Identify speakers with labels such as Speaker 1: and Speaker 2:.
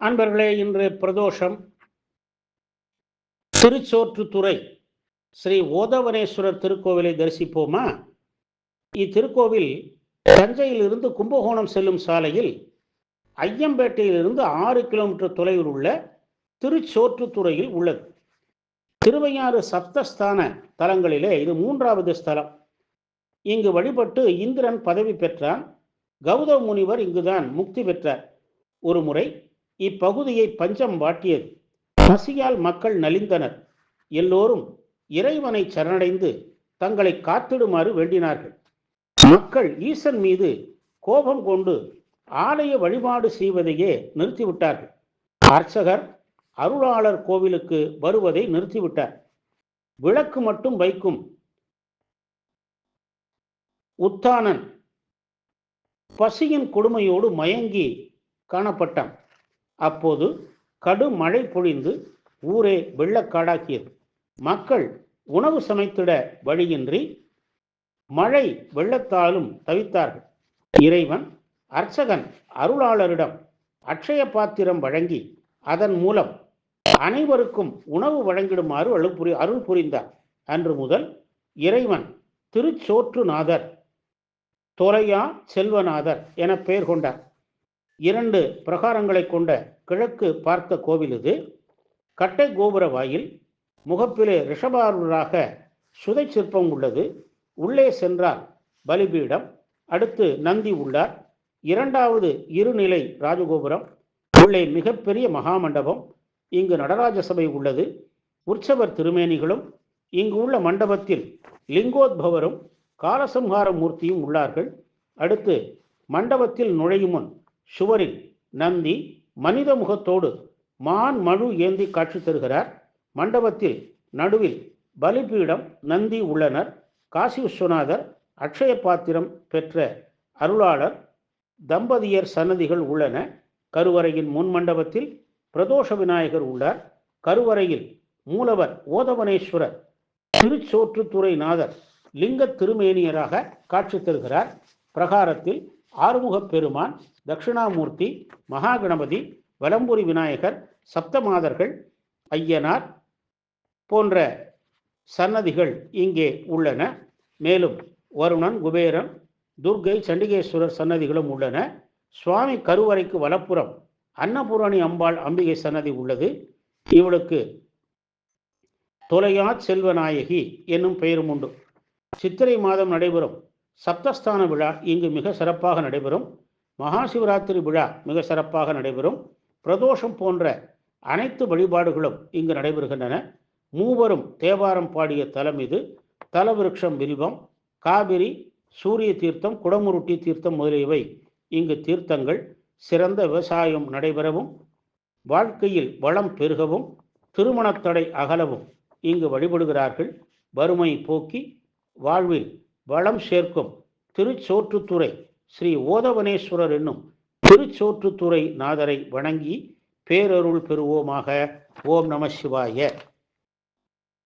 Speaker 1: அன்பர்களே இன்று பிரதோஷம். திருச்சோற்றுத்துறை ஸ்ரீ ஓதவனேஸ்வரர் திருக்கோவிலை தரிசிப்போமா? இத்திருக்கோவில் தஞ்சையிலிருந்து கும்பகோணம் செல்லும் சாலையில் ஐயம்பேட்டையிலிருந்து ஆறு கிலோமீட்டர் தொலைவில் உள்ள திருச்சோற்றுத்துறையில் உள்ளது. திருவையாறு சப்தஸ்தான தலங்களிலே இது மூன்றாவது ஸ்தலம். இங்கு வழிபட்டு இந்திரன் பதவி பெற்றான். கௌதவ முனிவர் இங்குதான் முக்தி பெற்றார். ஒரு முறை இப்பகுதியை பஞ்சம் வாட்டியது. பசியால் மக்கள் நலிந்தனர். எல்லோரும் இறைவனை சரணடைந்து தங்களை காத்திடுமாறு வேண்டினார்கள். மக்கள் ஈசன் மீது கோபம் கொண்டு ஆலய வழிபாடு செய்வதையே நிறுத்திவிட்டார்கள். அர்ச்சகர் அருளாளர் கோவிலுக்கு வருவதை நிறுத்திவிட்டார். விளக்கு மட்டும் வைக்கும் உத்தானன் பசியின் கொடுமையோடு மயங்கி காணப்பட்டான். அப்போது கடும் மழை பொழிந்து ஊரே வெள்ளக்காடாக்கியது. மக்கள் உணவு சமைத்திட வழியின்றி மழை வெள்ளத்தாலும் தவித்தார்கள். இறைவன் அர்ச்சகன் அருளாளரிடம் அட்சய பாத்திரம் வழங்கி அதன் மூலம் அனைவருக்கும் உணவு வழங்கிடுமாறு அருள் புரி அருள் புரிந்தார். அன்று முதல் இறைவன் திருச்சோற்றுநாதர் தொலையா செல்வநாதர் என பெயர் கொண்டார். இரண்டு பிரகாரங்களை கொண்ட கிழக்கு பார்த்த கோவில் இது. கட்டை கோபுர வாயில் முகப்பிலே ரிஷபாரூராக சுதை சிற்பம் உள்ளது. உள்ளே சென்றால் பலிபீடம் அடுத்து நந்தி உள்ளார். இரண்டாவது இருநிலை ராஜகோபுரம் உள்ளே மிகப்பெரிய மகாமண்டபம் இங்கு நடராஜ சபை உள்ளது. உற்சவர் திருமேனிகளும் இங்கு உள்ள மண்டபத்தில் லிங்கோத்பவரும் காலசம்ஹார மூர்த்தியும் உள்ளார்கள். அடுத்து மண்டபத்தில் நுழையும் முன் சுவரில் நந்தி மனித முகத்தோடு மான் மழு ஏந்தி காட்சி தருகிறார். மண்டபத்தில் நடுவில் பலிபீடம் நந்தி உள்ளனர். காசி விஸ்வநாதர் அக்ஷய பாத்திரம் பெற்ற அருளாளர் தம்பதியர் சன்னதிகள் உள்ளன. கருவறையின் முன் மண்டபத்தில் பிரதோஷ விநாயகர் உள்ளார். கருவறையில் மூலவர் ஓதவனேஸ்வரர் திருச்சோற்றுத்துறை நாதர் லிங்க திருமேனியராக காட்சி தருகிறார். பிரகாரத்தில் ஆறுமுகப் பெருமான் தட்சிணாமூர்த்தி மகாகணபதி வலம்புரி விநாயகர் சப்தமாதர்கள் ஐயனார் போன்ற சன்னதிகள் இங்கே உள்ளன. மேலும் வருணன் குபேரன் துர்கை சண்டிகேஸ்வரர் சன்னதிகளும் உள்ளன. சுவாமி கருவறைக்கு வலப்புறம் அன்னபூரணி அம்பாள் அம்பிகை சன்னதி உள்ளது. இவளுக்கு தொலையா செல்வநாயகி என்னும் பெயரும் உண்டு. சித்திரை மாதம் நடைபெறும் சப்தஸ்தான விழா இங்கு மிக சிறப்பாக நடைபெறும். மகா சிவராத்திரி விழா மிக சிறப்பாக நடைபெறும். பிரதோஷம் போன்ற அனைத்து வழிபாடுகளும் இங்கு நடைபெறுகின்றன. மூவரும் தேவாரம் பாடிய தலம் இது. தலவிருட்சம் வில்வம் காவிரி சூரிய தீர்த்தம் குடமுருட்டி தீர்த்தம் முதலியவை இங்கு தீர்த்தங்கள். சிறந்த விவசாயம் நடைபெறவும் வாழ்க்கையில் வளம் பெருகவும் திருமணத்தடை அகலவும் இங்கு வழிபடுகிறார்கள். வறுமை போக்கி வாழ்வில் வளம் சேர்க்கும் திருச்சோற்றுத்துறை ஸ்ரீ ஓதவனேஸ்வரர் என்னும் திருச்சோற்றுத்துறை நாதரை வணங்கி பேரருள் பெறுவோமாக. ஓம் நம சிவாய.